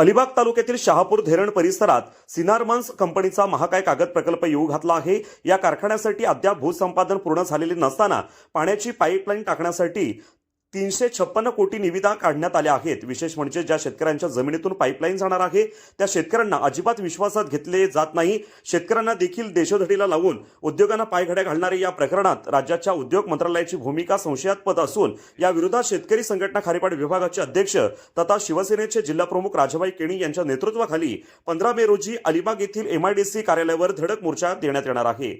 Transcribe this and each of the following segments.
अलिबाग तालुक्यातील शहापूर धरण परिसरात सिनारमन्स कंपनीचा महाकाय कागद प्रकल्प येऊ घातला आहे. या कारखान्यासाठी अद्याप भूसंपादन पूर्ण झालेले नसताना पाण्याची पाईपलाईन टाकण्यासाठी तीनशे छप्पन्न कोटी निविदा काढण्यात आल्या आहेत. विशेष म्हणजे ज्या शेतकऱ्यांच्या जमिनीतून पाईपलाईन जाणार आहे त्या शेतकऱ्यांना अजिबात विश्वासात घेतले जात नाही. शेतकऱ्यांना देखील देशोधडीला लावून उद्योगांना पायघड्या घालणारे या प्रकरणात राज्याच्या उद्योग मंत्रालयाची भूमिका संशयास्पद असून या विरोधात शेतकरी संघटना खारेपाड विभागाचे अध्यक्ष तथा शिवसेनेचे जिल्हाप्रमुख राजाबाई केणी यांच्या नेतृत्वाखाली पंधरा मे रोजी अलिबाग येथील एमआयडीसी कार्यालयावर धडक मोर्चा देण्यात येणार आहे.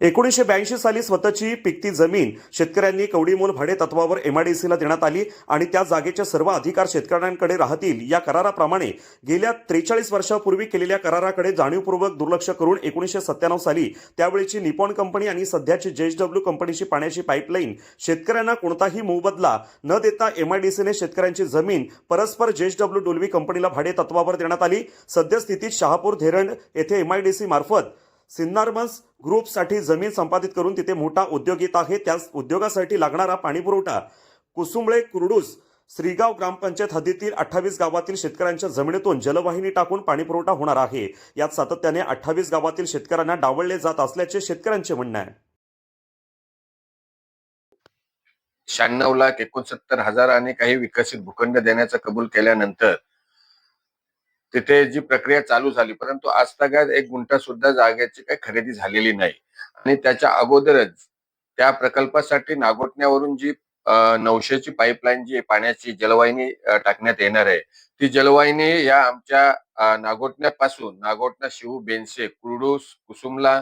एकोणीसशे ब्याऐंशी साली स्वतःची पिकती जमीन शेतकऱ्यांनी कवडीमोल भाडे तत्वावर एमआयडीसीला देण्यात आली आणि त्या जागेचे सर्व अधिकार शेतकऱ्यांकडे राहतील या कराराप्रमाणे गेल्या त्रेचाळीस वर्षापूर्वी केलेल्या कराराकडे जाणीवपूर्वक दुर्लक्ष करून एकोणीसशे सत्त्याण्णव साली त्यावेळीची निपॉन कंपनी आणि सध्याची जेएचडब्ल्यू कंपनीची पाण्याची पाईपलाईन शेतकऱ्यांना कोणताही मोबदला न देता एमआयडीसीने शेतकऱ्यांची जमीन परस्पर जेएचडब्ल्यू डोलवी कंपनीला भाडे तत्वावर देण्यात आली. सद्यस्थितीत शहापूर धेरण येथे एमआयडीसी मार्फत सिन्नारमन्स ग्रुपसाठी जमीन संपादित करून तिथे मोठा उद्योग येत आहे. त्या उद्योगासाठी लागणारा पाणीपुरवठा कुसुंबळे कुरडूस श्रीगाव ग्रामपंचायत हद्दीतील अठ्ठावीस गावातील शेतकऱ्यांच्या जमिनीतून जलवाहिनी टाकून पाणीपुरवठा होणार आहे. यात सातत्याने अठ्ठावीस गावातील शेतकऱ्यांना डावलले जात असल्याचे शेतकऱ्यांचे म्हणणं आहे. शहाण्णव लाख एकोणसत्तर हजार आणि काही विकसित भूखंड देण्याचा कबूल केल्यानंतर तिथे जी प्रक्रिया चालू झाली परंतु आजतागायत एक गुंठा सुद्धा जागेची काही खरेदी झालेली नाही. आणि त्याच्या अगोदरच त्या प्रकल्पासाठी नागोठण्यावरून जी नऊशेची पाईपलाईन जी पाण्याची जलवाहिनी टाकण्यात येणार आहे ती जलवाहिनी या आमच्या नागोटण्यापासून नागोठण्यापासून नागोठणा शिव बेनसे कुर्डूस कुसुमला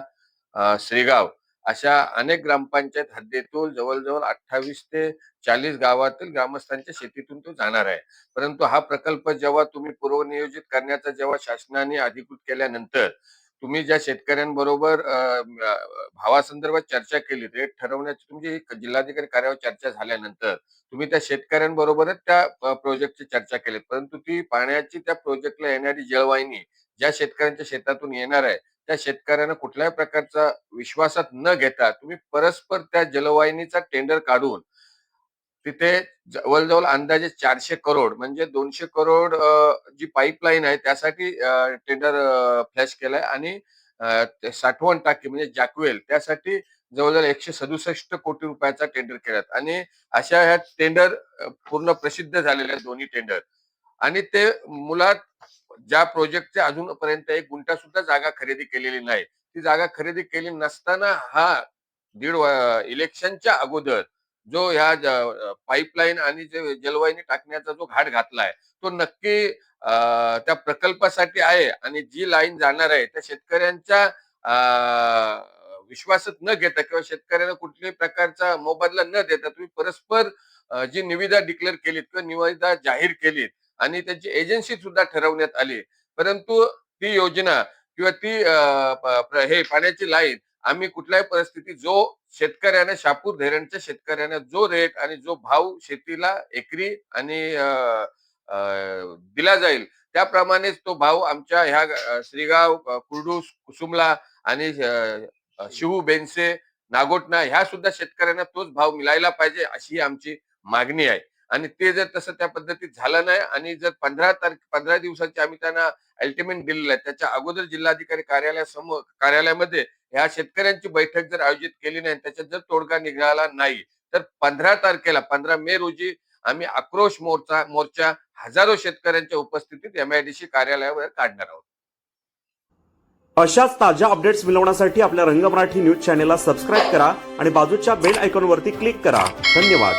श्रीगाव अशा अनेक ग्रामपंचायत हद्दीतून जवळजवळ अठ्ठावीस ते चाळीस गावातील ग्रामस्थांच्या शेतीतून तो जाणार आहे. परंतु हा प्रकल्प जेव्हा तुम्ही पूर्वनियोजित करण्याचा जेव्हा शासनाने अधिकृत केल्यानंतर तुम्ही ज्या शेतकऱ्यांबरोबर भावासंदर्भात चर्चा केली रेट ठरवण्याची तुमची जिल्हाधिकारी कार्यावर चर्चा झाल्यानंतर तुम्ही त्या शेतकऱ्यांबरोबरच त्या प्रोजेक्टची चर्चा केली. परंतु ती पाण्याची त्या प्रोजेक्टला येणारी जलवाहिनी ज्या शेतकऱ्यांच्या शेतातून येणार आहे त्या शेतकऱ्यांना कुठल्याही प्रकारचा विश्वासात न घेता तुम्ही परस्पर त्या जलवाहिनीचा टेंडर काढून तिथे जवळजवळ अंदाजे चारशे करोड म्हणजे दोनशे करोड जी पाईपलाईन आहे त्यासाठी टेंडर फ्लॅश केलाय आणि साठवण टाकी म्हणजे जॅकवेल त्यासाठी जवळजवळ एकशे सदुसष्ट कोटी रुपयाचा टेंडर केलात आणि अशा ह्या टेंडर पूर्ण प्रसिद्ध झालेले आहेत दोन्ही टेंडर आणि ते मुलात ज्या प्रोजेक्टच्या अजूनपर्यंत एक गुंठा सुद्धा जागा खरेदी केलेली नाही ती जागा खरेदी केली नसताना हा दीड इलेक्शनच्या अगोदर जो ह्या पाईपलाईन आणि जे जलवाहिनी टाकण्याचा जो घाट घातलाय तो नक्की त्या प्रकल्पासाठी आहे आणि जी लाईन जाणार आहे त्या शेतकऱ्यांच्या विश्वासात न घेता किंवा शेतकऱ्यांना कुठल्याही प्रकारचा मोबदला न देता तुम्ही परस्पर जी निविदा डिक्लेअर केलीत किंवा निविदा जाहीर केलीत आणि त्याची एजन्सी सुद्धा ठरवण्यात आली. परंतु ती योजना किंवा ती हे पाण्याची लाईन आम्ही कुठल्याही परिस्थितीत जो शेतकऱ्यांना शापूर धरणच्या शेतकऱ्यांना जो रेट आणि जो भाव शेतीला एकरी आणि दिला जाईल त्याप्रमाणेच तो भाव आमच्या ह्या श्रीगाव कुर्डू कुर्डूस कुसुमला आणि शिवू बेनसे नागोटणा ह्या सुद्धा शेतकऱ्यांना तोच भाव मिळायला पाहिजे अशी आमची मागणी आहे. आणि ते जर तसं त्या पद्धतीत झालं नाही आणि जर पंधरा तारखे पंधरा दिवसाची आम्ही त्यांना अल्टिमेट दिलेलं आहे. त्याच्या अगोदर जिल्हाधिकारी कार्यालयासमोर कार्यालयामध्ये ह्या शेतकऱ्यांची बैठक जर आयोजित केली नाही त्याच्यात जर तोडगा निघाला नाही तर पंधरा तारखेला पंधरा मे रोजी आम्ही आक्रोश मोर्चा मोर्चा हजारो शेतकऱ्यांच्या उपस्थितीत एमआयडीसी कार्यालयावर काढणार आहोत. अशाच ताज्या अपडेट्स मिळवण्यासाठी आपल्या रंग मराठी न्यूज चॅनेलला सबस्क्राईब करा आणि बाजूच्या बेल आयकॉनवरती क्लिक करा. धन्यवाद.